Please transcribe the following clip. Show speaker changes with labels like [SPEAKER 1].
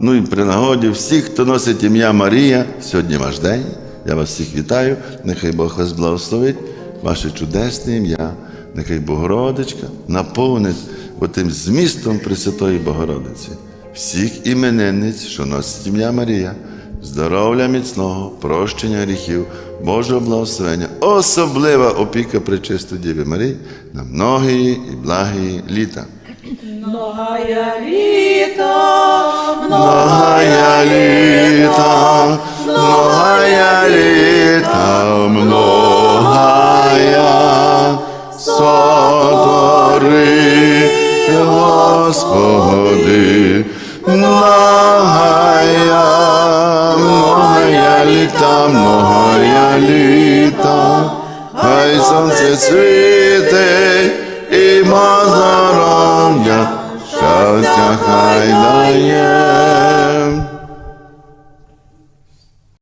[SPEAKER 1] Ну і при нагоді всіх, хто носить ім'я Марія, сьогодні ваш день. Я вас всіх вітаю. Нехай Бог вас благословить, ваше чудесне ім'я. Нехай Богородичка наповнить тим змістом Пресвятої Богородиці. Всіх іменинниць, що носить ім'я Марія, здоров'я міцного, прощення гріхів, Божого благословення, особлива опіка Пречистої Діви Марії на многії і благії літа.
[SPEAKER 2] Многая літа,
[SPEAKER 1] Многая літа, многая літа, многая сотвори, Господи, многая, многая літа, многая літа, хай сонце світить і ма здоров'я, щастя хай дає.